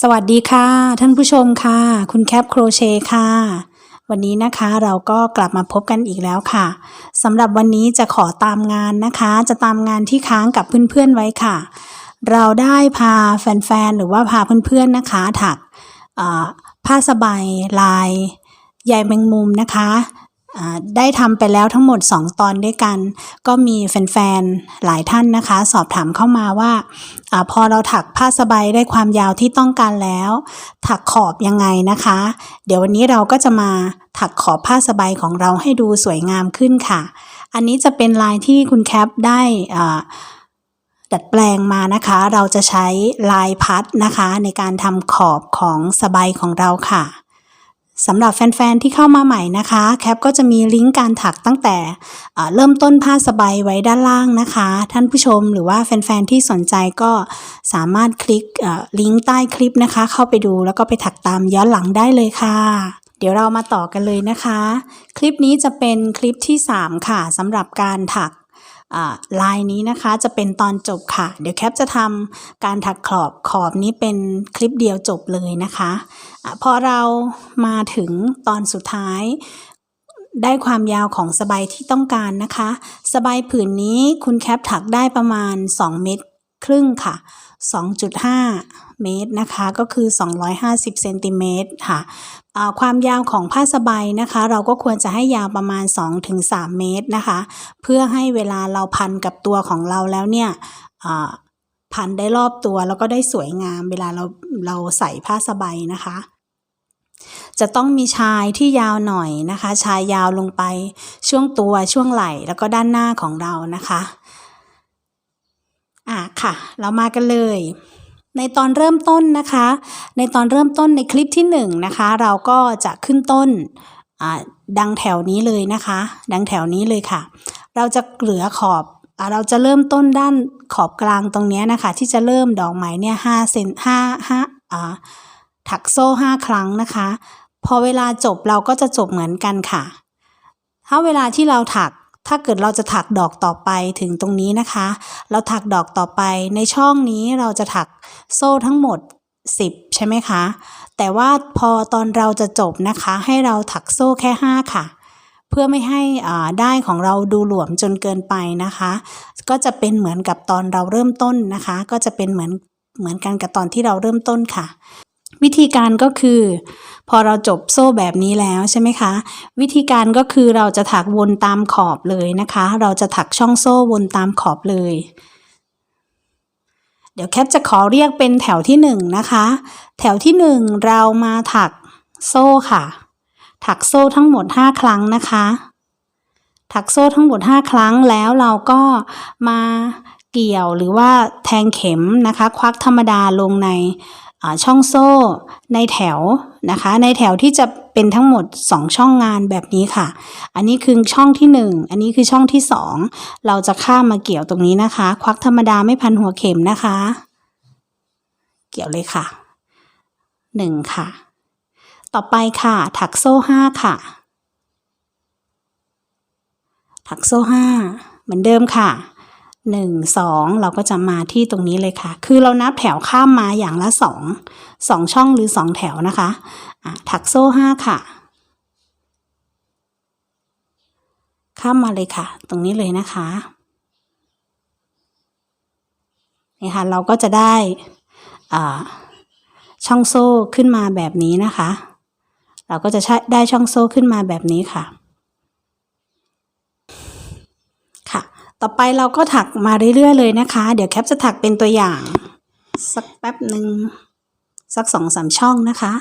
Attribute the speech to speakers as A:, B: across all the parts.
A: สวัสดีค่ะ ท่านผู้ชมค่ะ คุณแคปโครเชต์ค่ะ วันนี้นะคะเราก็กลับมาพบกันอีกแล้วค่ะสำหรับวันนี้จะขอตามงานนะคะ จะตามงานที่ค้างกับเพื่อนๆไว้ค่ะ เราได้พาแฟนๆหรือว่าพาเพื่อนๆนะคะถักผ้าสบายลายใยแมงมุมนะคะ ได้ทำไปแล้วทั้งหมด 2 ตอนด้วยกัน ก็มีแฟนๆ หลายท่านนะคะ สอบถามเข้ามาว่าอพอเราถักผ้าสบายได้ความยาวที่ต้องการแล้ว ถักขอบยังไงนะคะ เดี๋ยววันนี้เราก็จะมาถักขอบผ้าสบายของเราให้ดูสวยงามขึ้นค่ะ อันนี้จะเป็นลายที่คุณแคปได้ดัดแปลงมานะคะ เราจะใช้ลายพัดนะคะ ในการทำขอบของสบายของเราค่ะ สำหรับแฟนๆ ที่เข้ามาใหม่นะคะ แคปก็จะมีลิงก์การถักตั้งแต่เริ่มต้นผ้าสบายไว้ด้านล่างนะคะ ท่านผู้ชมหรือว่าแฟนๆ ที่สนใจก็สามารถคลิกลิงก์ใต้คลิปนะคะ เข้าไปดูแล้วก็ไปถักตามย้อนหลังได้เลยค่ะ เดี๋ยวเรามาต่อกันเลยนะคะ คลิปนี้จะเป็นคลิปที่ 3 ค่ะสำหรับการถัก ลายนี้นะคะจะเป็นตอนจบค่ะ เดี๋ยวแคปจะทำการถักขอบขอบนี้เป็นคลิปเดียวจบเลยนะคะอะพอเรามาถึงตอนสุดท้าย ได้ความยาวของสบายที่ต้องการนะคะ สบายผืนนี้คุณแคปถักได้ประมาณ 2 เมตรครึ่งค่ะ 2.5 เมตรนะคะ ก็คือ 250 เซนติเมตรค่ะ ความยาวของผ้าสบายนะคะ เราก็ควรจะให้ยาวประมาณ 2-3 เมตรนะคะ เพื่อให้เวลาเราพันกับตัวของเราแล้วเนี่ยพันได้รอบตัวแล้วก็ได้สวยงามเวลาเราเราใส่ผ้าสบายนะคะ จะต้องมีชายที่ยาวหน่อยนะคะ ชายยาวลงไปช่วงตัวช่วงไหล่แล้วก็ด้านหน้าของเรานะคะอะค่ะ เรามากันเลย ในตอนเริ่มต้นนะคะ ในตอนเริ่มต้นในคลิปที่หนึ่งนะคะ เราก็จะขึ้นต้นดังแถวนี้เลยนะคะ ดังแถวนี้เลยค่ะ เราจะเหลือขอบอเราจะเริ่มต้นด้านขอบกลางตรงนี้นะคะ ที่จะเริ่มดอกไม้เนี่ยห้าเซนห้าห้าอ่าถักโซ่ห้าครั้งนะคะ พอเวลาจบเราก็จะจบเหมือนกันค่ะ ถ้าเวลาที่เราถัก ถ้าเกิดเราจะถักดอกต่อไปถึงตรงนี้นะคะ เราถักดอกต่อไปในช่องนี้เราจะถักโซ่ทั้งหมด 10 ใช่ไหมคะ แต่ว่าพอตอนเราจะจบนะคะ ให้เราถักโซ่แค่ 5 ค่ะ เพื่อไม่ให้อ่าได้ของเราดูหลวมจนเกินไปนะคะ ก็จะเป็นเหมือนกับตอนเราเริ่มต้นนะคะ ก็จะเป็นเหมือนเหมือนกันกับตอนที่เราเริ่มต้นค่ะ วิธีการก็คือ พอเราจบโซ่แบบนี้แล้วใช่ไหมคะ วิธีการก็คือเราจะถักวนตามขอบเลยนะคะ เราจะถักช่องโซ่วนตามขอบเลย เดี๋ยวแคปจะขอเรียกเป็นแถวที่หนึ่งนะคะ แถวที่หนึ่งเรามาถักโซ่ค่ะ ถักโซ่ทั้งหมด 5 ครั้งนะคะ ถักโซ่ทั้งหมด 5 ครั้งแล้วเราก็มาเกี่ยวหรือว่าแทงเข็มนะคะ ควักธรรมดาลงใน ช่องโซ่ในแถวนะคะ ในแถวที่จะเป็นทั้งหมด 2 ช่องงานแบบนี้ค่ะ อันนี้คือช่องที่ 1 อันนี้คือช่องที่ 2 เราจะข้ามมาเกี่ยวตรงนี้นะคะ ควักธรรมดาไม่พันหัวเข็มนะคะ เกี่ยวเลยค่ะ 1 ค่ะ ต่อไปค่ะ ถักโซ่ 5 ค่ะ ถักโซ่ 5 เหมือนเดิมค่ะ หนึ่งสองเราก็จะมาที่ตรงนี้เลยค่ะ คือเรานับแถวข้ามมาอย่างละสองสองช่องหรือสองแถวนะคะะถักโซ่ห้าค่ะ ข้ามมาเลยค่ะ ตรงนี้เลยนะคะนี่ค่ะเราก็จะได้ช่องโซ่ขึ้นมาแบบนี้นะคะ เราก็จะได้ช่องโซ่ขึ้นมาแบบนี้ค่ะ ค่ะ ต่อไปเราก็ถักมาเรื่อยๆเลยนะคะ เดี๋ยวแคปจะถักเป็นตัวอย่าง สักแป๊บหนึ่งสักสองสามช่องนะคะ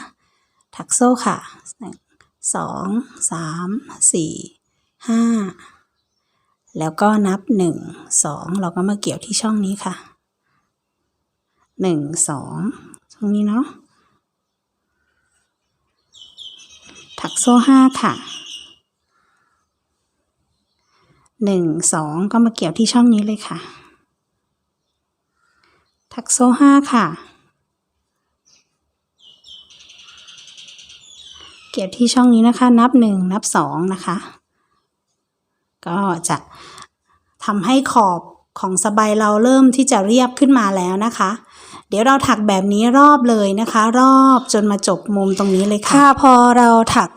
A: ถักโซ่ค่ะหนึ่งสองสามสี่ห้าแล้วก็นับหนึ่งสองเราก็มาเกี่ยวที่ช่องนี้ค่ะหนึ่งสองช่องนี้เนาะถักโซ่ห้าค่ะ หนึ่งสองก็มาเกี่ยวที่ช่องนี้เลยค่ะ ถักโซ่ห้าค่ะ เกี่ยวที่ช่องนี้นะคะ นับหนึ่งนับสองนะคะ ก็จะทำให้ขอบของสบายเราเริ่มที่จะเรียบขึ้นมาแล้วนะคะ เดี๋ยวเราถักแบบนี้รอบเลยนะคะ รอบจนมาจบมุมตรงนี้เลยค่ะ พอเราถัก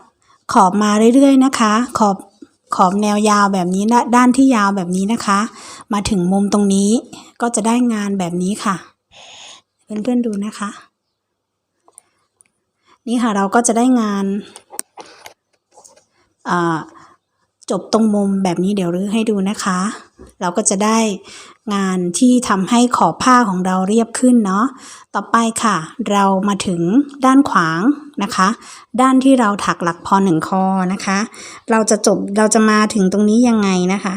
A: ขอบมาเรื่อยๆนะคะ ขอบ ขอบแนวยาวแบบนี้นะด้านที่ยาวแบบนี้นะคะ มาถึงมุมตรงนี้ก็จะได้งานแบบนี้ค่ะเพื่อนๆดูนะคะ นี่ค่ะเราก็จะได้งานอ่า จบตรงมุมแบบนี้เดี๋ยวรื้อให้ดูนะคะ เราก็จะได้งานที่ทำให้ขอบผ้าของเราเรียบขึ้นเนาะต่อไปค่ะ เรามาถึงด้านขวางนะคะ ด้านที่เราถักหลักพอหนึ่งคอนะคะ เราจะจบเราจะมาถึงตรงนี้ยังไงนะคะ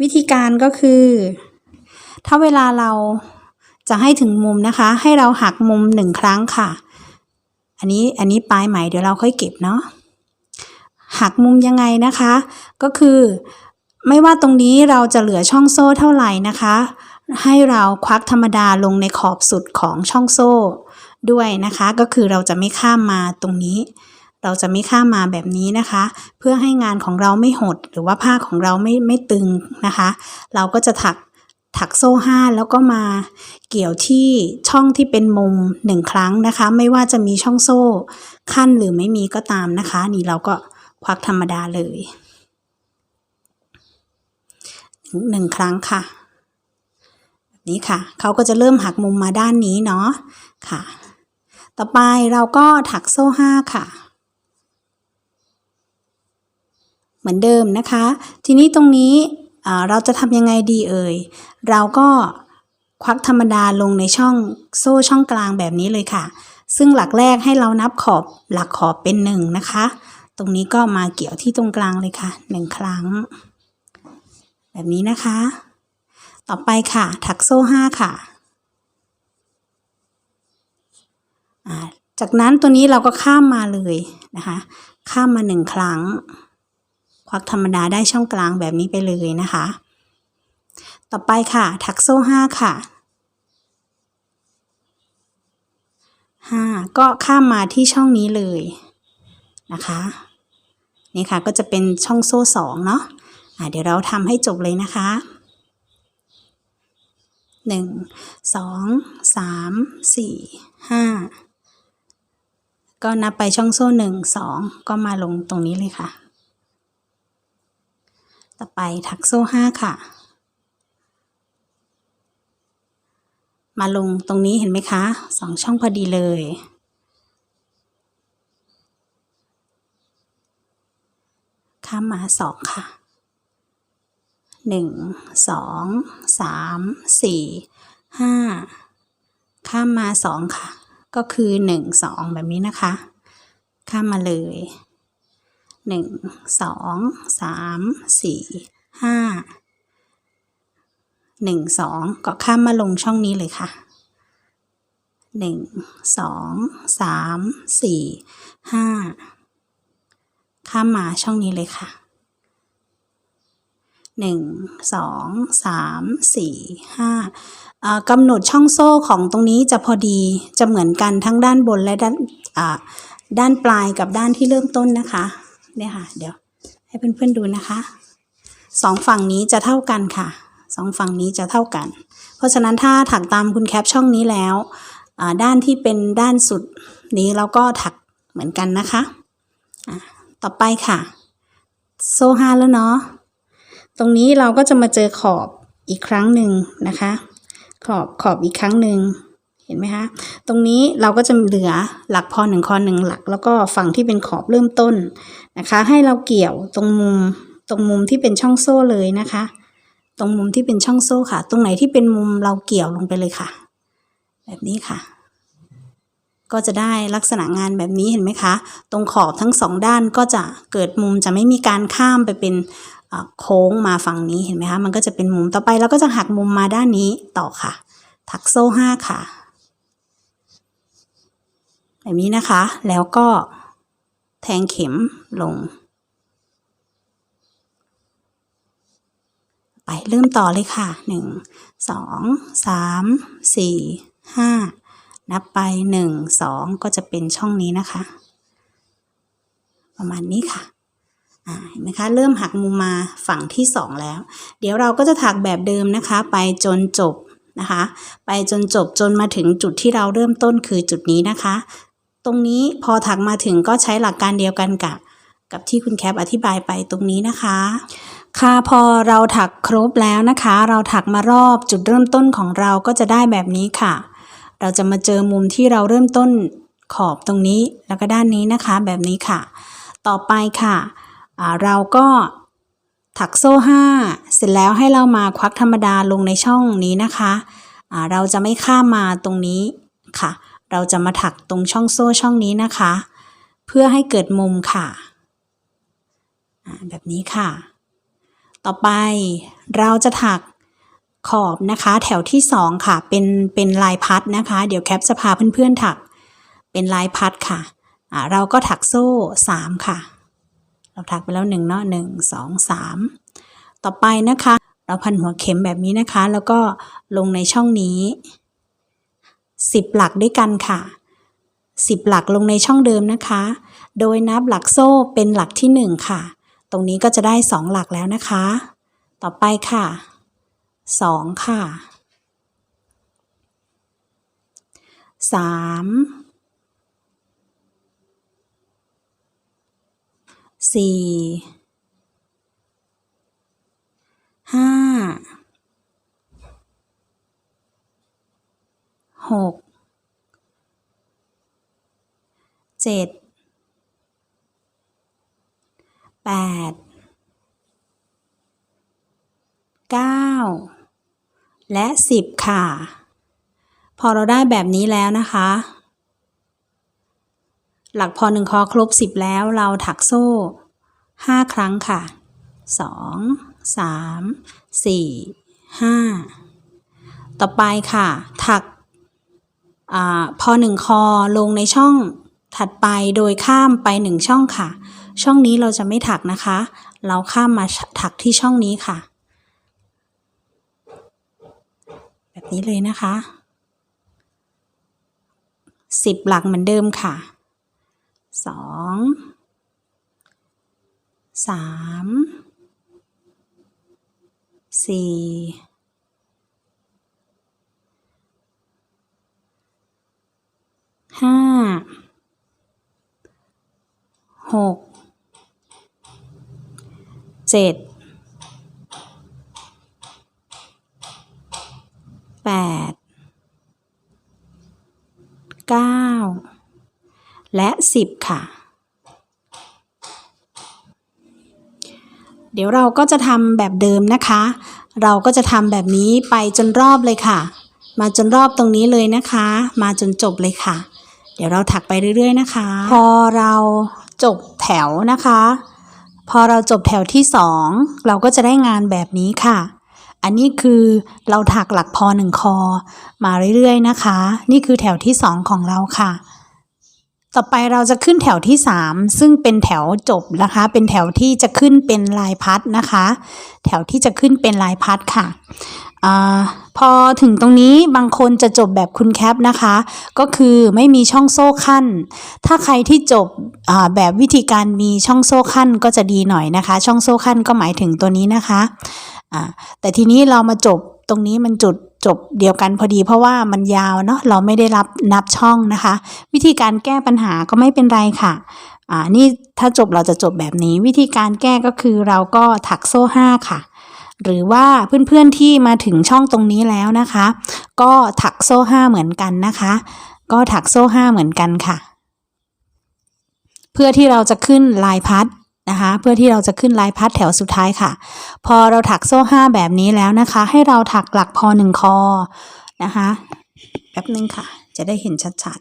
A: วิธีการก็คือ ถ้าเวลาเราจะให้ถึงมุมนะคะ ให้เราหักมุมหนึ่งครั้งค่ะ อันนี้อันนี้ปลายไหมเดี๋ยวเราค่อยเก็บเนาะ หักมุมยังไงนะคะ ก็คือไม่ว่าตรงนี้เราจะเหลือช่องโซ่เท่าไหร่นะคะ ให้เราควักธรรมดาลงในขอบสุดของช่องโซ่ด้วยนะคะ ก็คือเราจะไม่ข้ามมาตรงนี้ เราจะไม่ข้ามมาแบบนี้นะคะ เพื่อให้งานของเราไม่หด หรือว่าผ้าของเราไม่ไม่ตึงนะคะ เราก็จะถักถักโซ่ห้าแล้วก็มาเกี่ยวที่ช่องที่เป็นมุมหนึ่งครั้งนะคะ ไม่ว่าจะมีช่องโซ่ขั้นหรือไม่มีก็ตามนะคะ นี่เราก็ ควักธรรมดาเลยหนึ่งครั้งค่ะ แบบนี้ค่ะ เขาก็จะเริ่มหักมุมมาด้านนี้เนาะค่ะ ต่อไปเราก็ถักโซ่ห้าค่ะ เหมือนเดิมนะคะ ทีนี้ตรงนี้เราจะทำยังไงดีเอ่ย เราก็ควักธรรมดาลงในช่องโซ่ช่องกลางแบบนี้เลยค่ะ ซึ่งหลักแรกให้เรานับขอบหลักขอบเป็นหนึ่งนะคะ ตรงนี้ก็มาเกี่ยวที่ตรงกลางเลยค่ะหนึ่งครั้ง แบบนี้นะคะ ต่อไปค่ะ ถักโซ่ห้าค่ะจากนั้นตัวนี้เราก็ข้ามมาเลยนะคะ ข้ามมาหนึ่งครั้ง ควักธรรมดาได้ช่องกลางแบบนี้ไปเลยนะคะ ต่อไปค่ะ ถักโซ่ห้าค่ะห้าก็ข้ามมาที่ช่องนี้เลยนะคะ นี่ค่ะก็จะเป็นช่องโซ่สองเนาะะเดี๋ยวเราทำให้จบเลยนะคะหนึ่งสองสามสี่ห้าก็นับไปช่องโซ่หนึ่งสองก็มาลงตรงนี้เลยค่ะ ต่อไปถักโซ่ห้าค่ะ มาลงตรงนี้เห็นไหมคะสองช่องพอดีเลย ข้ามมาสองค่ะหนึ่งสองสามสี่ห้าข้ามมาสองค่ะ ก็คือหนึ่งสองแบบนี้นะคะ ข้ามมาเลยหนึ่งสองสามสี่ห้าหนึ่งสองก็ข้ามมาลงช่องนี้เลยค่ะหนึ่งสองสามสี่ห้า ข้ามมาช่องนี้เลยค่ะหนึ่งสองสามสี่ห้ากำหนดช่องโซ่ของตรงนี้จะพอดีจะเหมือนกันทั้งด้านบนและด้านอ่าด้านปลายกับด้านที่เริ่มต้นนะคะเนี่ยค่ะ เดี๋ยวให้เพื่อนๆดูนะคะสองฝั่งนี้จะเท่ากันค่ะสองฝั่งนี้จะเท่ากัน เพราะฉะนั้นถ้าถักตามคุณแคปช่องนี้แล้วด้านที่เป็นด้านสุดนี้เราก็ถักเหมือนกันนะคะะ ต่อไปค่ะ โซ่ห้าแล้วเนาะ ตรงนี้เราก็จะมาเจอขอบอีกครั้งหนึ่งนะคะ ขอบขอบอีกครั้งหนึ่งเห็นไหมคะ ตรงนี้เราก็จะเหลือหลักพอหนึ่งคอหนึ่งหลัก แล้วก็ฝั่งที่เป็นขอบเริ่มต้นนะคะ ให้เราเกี่ยวตรงมุมตรงมุมที่เป็นช่องโซ่เลยนะคะ ตรงมุมที่เป็นช่องโซ่ค่ะ ตรงไหนที่เป็นมุมเราเกี่ยวลงไปเลยค่ะ แบบนี้ค่ะ ก็จะได้ลักษณะงานแบบนี้เห็นไหมคะ ตรงขอบทั้งสองด้านก็จะเกิดมุมจะไม่มีการข้ามไปเป็นโค้งมาฝั่งนี้เห็นไหมคะ มันก็จะเป็นมุมต่อไปเราก็จะหักมุมมาด้านนี้ต่อค่ะ ถักโซ่ห้าค่ะ แบบนี้นะคะ แล้วก็แทงเข็มลง ไปเริ่มต่อเลยค่ะหนึ่งสองสามสี่ห้า นับไปหนึ่งสองก็จะเป็นช่องนี้นะคะ ประมาณนี้ค่ะเห็นไหมคะเริ่มหักมุมมาฝั่งที่สองแล้ว เดี๋ยวเราก็จะถักแบบเดิมนะคะ ไปจนจบนะคะ ไปจนจบจนมาถึงจุดที่เราเริ่มต้นคือจุดนี้นะคะ ตรงนี้พอถักมาถึงก็ใช้หลักการเดียวกันกับกับที่คุณแคปอธิบายไปตรงนี้นะคะ ค่ะพอเราถักครบแล้วนะคะ เราถักมารอบจุดเริ่มต้นของเราก็จะได้แบบนี้ค่ะ เราจะมาเจอมุมที่เราเริ่มต้นขอบตรงนี้แล้วก็ด้านนี้นะคะแบบนี้ค่ะ ต่อไปค่ะเราก็ถักโซ่ 5 เสร็จแล้วให้เรามาควักธรรมดาลงในช่องนี้นะคะเราจะไม่ข้ามมาตรงนี้ค่ะ เราจะมาถักตรงช่องโซ่ช่องนี้นะคะ เพื่อให้เกิดมุมค่ะ แบบนี้ค่ะ ต่อไปเราจะถัก ขอบนะคะ แถวที่2ค่ะ เป็นเป็นลายพัดนะคะ เดี๋ยวแคปจะพาเพื่อนๆถัก เป็นลายพัดค่ะอ่าเราก็ถักโซ่3ค่ะ เราถักไปแล้ว1เนาะหนึ่งสองสามต่อไปนะคะ เราพันหัวเข็มแบบนี้นะคะ แล้วก็ลงในช่องนี้10หลักด้วยกันค่ะ10หลักลงในช่องเดิมนะคะ โดยนับหลักโซ่เป็นหลักที่1ค่ะ ตรงนี้ก็จะได้2หลักแล้วนะคะ ต่อไปค่ะ 2ค่ะ3สี่ห้าหกเจ็ดแปดเก้า และสิบค่ะ พอเราได้แบบนี้แล้วนะคะ หลักพอหนึ่งคอครบ 10 แล้วเราถักโซ่ 5 ครั้งค่ะ 2 3 4 5 ต่อไปค่ะ ถักอพอหนึ่งคอลงในช่องถัดไปโดยข้ามไป1ช่องค่ะ ช่องนี้เราจะไม่ถักนะคะ เราข้ามมาถักที่ช่องนี้ค่ะ แบบ นี้เลยนะคะ10หลักเหมือนเดิมค่ะสองสามสี่ห้าหกเจ็ดแปดเก้า และ10ค่ะ เดี๋ยวเราก็จะทำแบบเดิมนะคะ เราก็จะทำแบบนี้ไปจนรอบเลยค่ะ มาจนรอบตรงนี้เลยนะคะ มาจนจบเลยค่ะ เดี๋ยวเราถักไปเรื่อยๆนะคะ พอเราจบแถวนะคะ พอเราจบแถวที่2เราก็จะได้งานแบบนี้ค่ะ อันนี้คือเราถักหลักพอหนึ่งคอ มาเรื่อยๆนะคะ นี่คือแถวที่2ของเราค่ะ ต่อไปเราจะขึ้นแถวที่ 3 ซึ่งเป็นแถวจบนะคะ เป็นแถวที่จะขึ้นเป็นลายพัดนะคะ แถวที่จะขึ้นเป็นลายพัดค่ะอพอถึงตรงนี้บางคนจะจบแบบคุณแคปนะคะ ก็คือไม่มีช่องโซ่ขั้น ถ้าใครที่จบแบบวิธีการมีช่องโซ่ขั้นก็จะดีหน่อยนะคะ ช่องโซ่ขั้นก็หมายถึงตัวนี้นะคะแต่ทีนี้เรามาจบตรงนี้มันจุด จบเดียวกันพอดีเพราะว่ามันยาวเนาะเราไม่ได้รับนับช่องนะคะ วิธีการแก้ปัญหาก็ไม่เป็นไรค่ะอ่านี่ถ้าจบเราจะจบแบบนี้ วิธีการแก้ก็คือเราก็ถักโซ่ห้าค่ะ หรือว่าเพื่อนๆที่มาถึงช่องตรงนี้แล้วนะคะ ก็ถักโซ่ห้าเหมือนกันนะคะ ก็ถักโซ่ห้าเหมือนกันค่ะ เพื่อที่เราจะขึ้นลายพัด นะคะเพื่อที่เราจะขึ้นลายพัดแถวสุดท้ายค่ะ พอเราถักโซ่ห้าแบบนี้แล้วนะคะ ให้เราถักหลักพอหนึ่งคอนะคะแป๊บนึงค่ะ จะได้เห็นชัด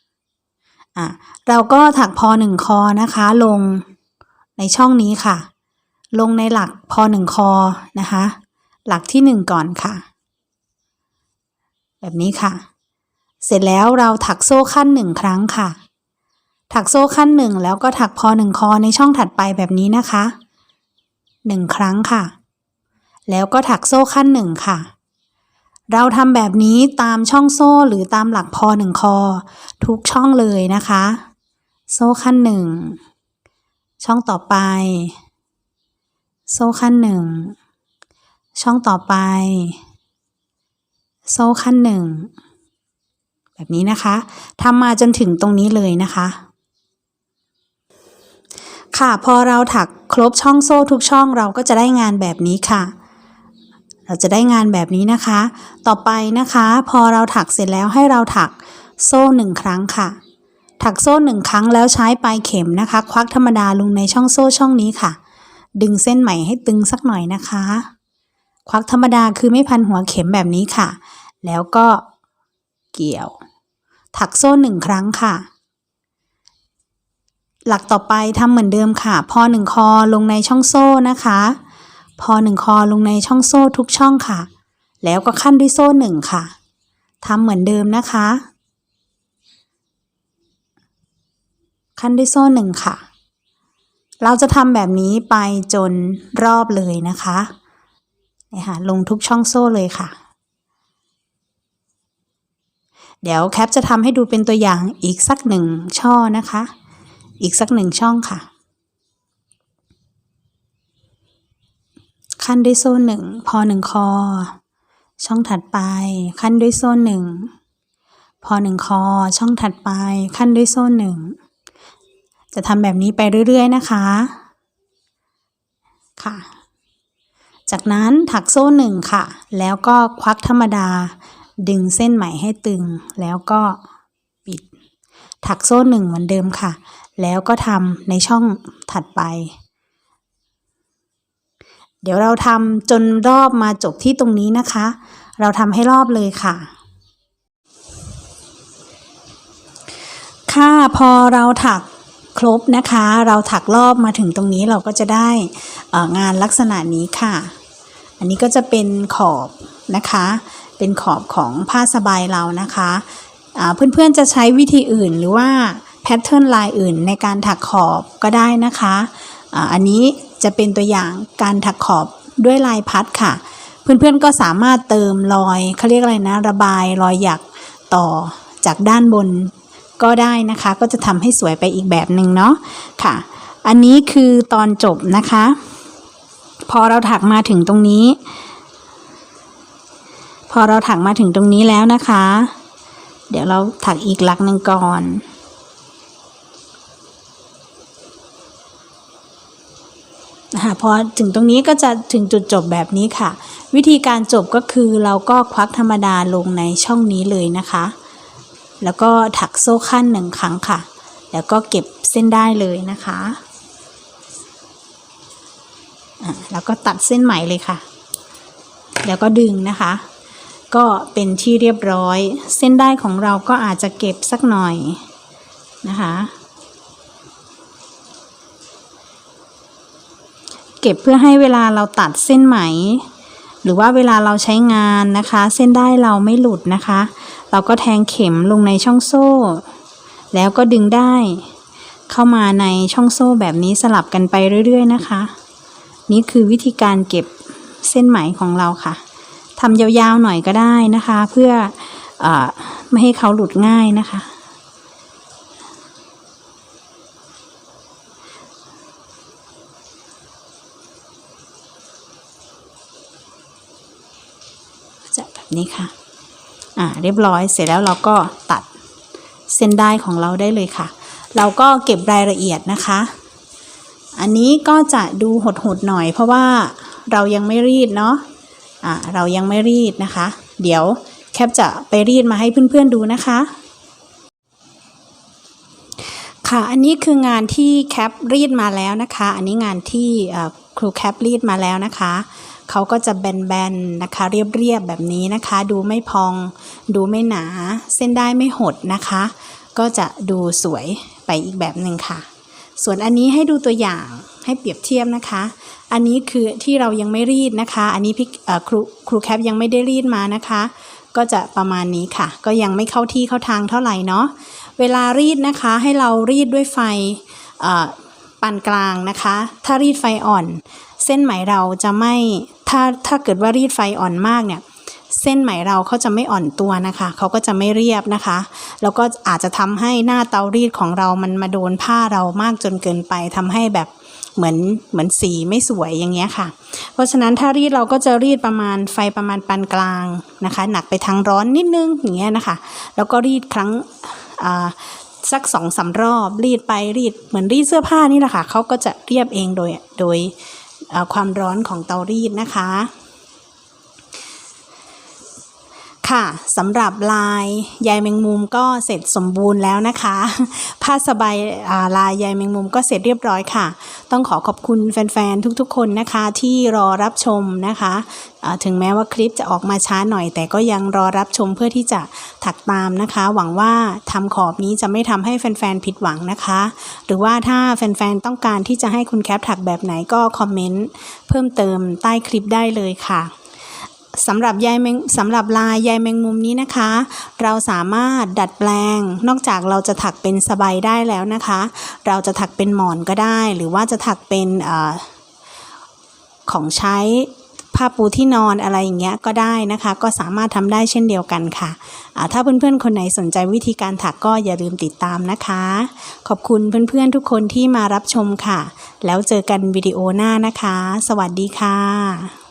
A: ๆอะเราก็ถักพอหนึ่งคอนะคะ ลงในช่องนี้ค่ะ ลงในหลักพอหนึ่งคอนะคะ หลักที่หนึ่งก่อนค่ะ แบบนี้ค่ะ เสร็จแล้วเราถักโซ่ขั้นหนึ่งครั้งค่ะ ถักโซ่ขั้นหนึ่งแล้วก็ถักพอหนึ่งคอในช่องถัดไปแบบนี้นะคะหนึ่งครั้งค่ะ แล้วก็ถักโซ่ขั้นหนึ่งค่ะ เราทำแบบนี้ตามช่องโซ่หรือตามหลักพอหนึ่งคอ ทุกช่องเลยนะคะ โซ่ขั้นหนึ่งช่องต่อไป โซ่ขั้นหนึ่งช่องต่อไป โซ่ขั้นหนึ่งแบบนี้นะคะทำมาจนถึงตรงนี้เลยนะคะ ค่ะพอเราถักครบช่องโซ่ทุกช่องเราก็จะได้งานแบบนี้ค่ะ เราจะได้งานแบบนี้นะคะ ต่อไปนะคะ พอเราถักเสร็จแล้วให้เราถักโซ่หนึ่งครั้งค่ะ ถักโซ่หนึ่งครั้งแล้วใช้ปลายเข็มนะคะ ควักธรรมดาลงในช่องโซ่ช่องนี้ค่ะ ดึงเส้นไหมให้ตึงสักหน่อยนะคะ ควักธรรมดาคือไม่พันหัวเข็มแบบนี้ค่ะ แล้วก็เกี่ยว ถักโซ่หนึ่งครั้งค่ะ หลักต่อไปทำเหมือนเดิมค่ะพอหนึ่งคอลงในช่องโซ่นะคะพอหนึ่งคอลงในช่องโซ่ทุกช่องค่ะ แล้วก็ขั้นด้วยโซ่หนึ่งค่ะทำเหมือนเดิมนะคะ ขั้นด้วยโซ่หนึ่งค่ะ เราจะทำแบบนี้ไปจนรอบเลยนะคะนี่ค่ะลงทุกช่องโซ่เลยค่ะ เดี๋ยวแคปจะทำให้ดูเป็นตัวอย่างอีกสักหนึ่งช่อนะคะ อีกสักหนึ่งช่องค่ะ ขั้นด้วยโซ่หนึ่งพอหนึ่งคอ ช่องถัดไป ขั้นด้วยโซ่หนึ่งพอหนึ่งคอ ช่องถัดไป ขั้นด้วยโซ่หนึ่งจะทำแบบนี้ไปเรื่อยๆนะคะค่ะ จากนั้นถักโซ่หนึ่งค่ะ แล้วก็ควักธรรมดา ดึงเส้นไหมให้ตึง แล้วก็ปิด ถักโซ่หนึ่งเหมือนเดิมค่ะ แล้วก็ทำในช่องถัดไป เดี๋ยวเราทำจนรอบมาจบที่ตรงนี้นะคะ เราทำให้รอบเลยค่ะ ค่ะพอเราถักครบนะคะ เราถักรอบมาถึงตรงนี้เราก็จะได้งานลักษณะนี้ค่ะ อันนี้ก็จะเป็นขอบนะคะ เป็นขอบของผ้าสบายเรานะคะเพื่อนๆจะใช้วิธีอื่นหรือว่า แพทเทิร์นลายอื่นในการถักขอบก็ได้นะคะอันนี้จะเป็นตัวอย่างการถักขอบด้วยลายพัดค่ะ เพื่อนๆก็สามารถเติมรอยเขาเรียกอะไรนะ ระบายรอยหยักต่อจากด้านบนก็ได้นะคะ ก็จะทำให้สวยไปอีกแบบหนึ่งเนาะค่ะ อันนี้คือตอนจบนะคะ พอเราถักมาถึงตรงนี้ พอเราถักมาถึงตรงนี้แล้วนะคะ เดี๋ยวเราถักอีกลักหนึ่งก่อน นะ คะพอถึงตรงนี้ก็จะถึงจุดจบแบบนี้ค่ะ วิธีการจบก็คือเราก็ควักธรรมดาลงในช่องนี้เลยนะคะ แล้วก็ถักโซ่ขั้นหนึ่งครั้งค่ะ แล้วก็เก็บเส้นได้เลยนะคะะแล้วก็ตัดเส้นไหมเลยค่ะ แล้วก็ดึงนะคะ ก็เป็นที่เรียบร้อย เส้นได้ของเราก็อาจจะเก็บสักหน่อยนะคะ เก็บเพื่อให้เวลาเราตัดเส้นไหม หรือว่าเวลาเราใช้งานนะคะ เส้นได้เราไม่หลุดนะคะ เราก็แทงเข็มลงในช่องโซ่ แล้วก็ดึงได้ เข้ามาในช่องโซ่แบบนี้สลับกันไปเรื่อย ๆ นะคะ นี่คือวิธีการเก็บเส้นไหมของเราค่ะทำยาวๆหน่อยก็ได้นะคะ เพื่อเออไม่ให้เขาหลุดง่ายนะคะ จะแบบ นี้ค่ะ อ่า เรียบร้อยเสร็จแล้วเราก็ตัดเส้นได้ของเราได้เลยค่ะ เราก็เก็บรายละเอียดนะคะ อันนี้ก็จะดูหดๆหน่อย เพราะว่าเรายังไม่รีดเนาะ อ่า เรายังไม่รีดนะคะ เดี๋ยวแคปจะไปรีดมาให้เพื่อนๆดูนะคะ ค่ะ อันนี้คืองานที่แคปรีดมาแล้วนะคะ อันนี้งานที่ครูแคปรีดมาแล้วนะคะ เขาก็จะแบนๆนะคะ เรียบๆแบบนี้นะคะ ดูไม่พอง ดูไม่หนา เส้นได้ไม่หดนะคะ ก็จะดูสวยไปอีกแบบหนึ่งค่ะ ส่วนอันนี้ให้ดูตัวอย่างให้เปรียบเทียบนะคะ อันนี้คือที่เรายังไม่รีดนะคะ อันนี้พี่ครูครูแคปยังไม่ได้รีดมานะคะ ก็จะประมาณนี้ค่ะ ก็ยังไม่เข้าที่เข้าทางเท่าไหร่เนาะ เวลารีดนะคะให้เรารีดด้วยไฟเอ่อปานกลางนะคะ ถ้ารีดไฟอ่อน เส้นไหมเราจะไม่ถ้าถ้าเกิดว่ารีดไฟอ่อนมากเนี่ยเส้นไหมเราเขาจะไม่อ่อนตัวนะคะ เขาก็จะไม่เรียบนะคะ แล้วก็อาจจะทำให้หน้าเตารีดของเรามันมาโดนผ้าเรามากจนเกินไปทำให้แบบเหมือนเหมือนสีไม่สวยอย่างเงี้ยค่ะ เพราะฉะนั้นถ้ารีดเราก็จะรีดประมาณไฟประมาณปานกลางนะคะ หนักไปทางร้อนนิดนึงอย่างเงี้ยนะคะ แล้วก็รีดครั้งอ่าสักสองสามรอบรีดไปรีดเหมือนรีดเสื้อผ้านี่แหละค่ะเขาก็จะเรียบเองโดยโดย ความร้อนของเตารีดนะคะ ค่ะสำหรับลายใยแมงมุมก็เสร็จสมบูรณ์แล้วนะคะ ผ้าสบายาลายใยแมงมุมก็เสร็จเรียบร้อยค่ะ ต้องขอขอบคุณแฟนๆ ทุกๆ คนนะคะ ที่รอรับชมนะคะ ถึงแม้ว่าคลิปจะออกมาช้าหน่อย แต่ก็ยังรอรับชมเพื่อที่จะถักตามนะคะ หวังว่าทำขอบนี้จะไม่ทำให้แฟนๆ ผิดหวังนะคะ หรือว่าถ้าแฟนๆ ต้องการที่จะให้คุณแคปถักแบบไหนก็คอมเมนต์เพิ่มเติมใต้คลิปได้เลยค่ะ สำหรับใยแมงสำหรับลายใยแมงมุมนี้นะคะ เราสามารถดัดแปลง นอกจากเราจะถักเป็นสบายได้แล้วนะคะ เราจะถักเป็นหมอนก็ได้ หรือว่าจะถักเป็นอของใช้ผ้าปูที่นอนอะไรอย่างเงี้ยก็ได้นะคะ ก็สามารถทำได้เช่นเดียวกันค่ะถ้าเพื่อนๆ คนไหนสนใจวิธีการถักก็อย่าลืมติดตามนะคะ ขอบคุณเพื่อนๆทุกคนที่มารับชมค่ะ แล้วเจอกันวิดีโอหน้านะคะ สวัสดีค่ะ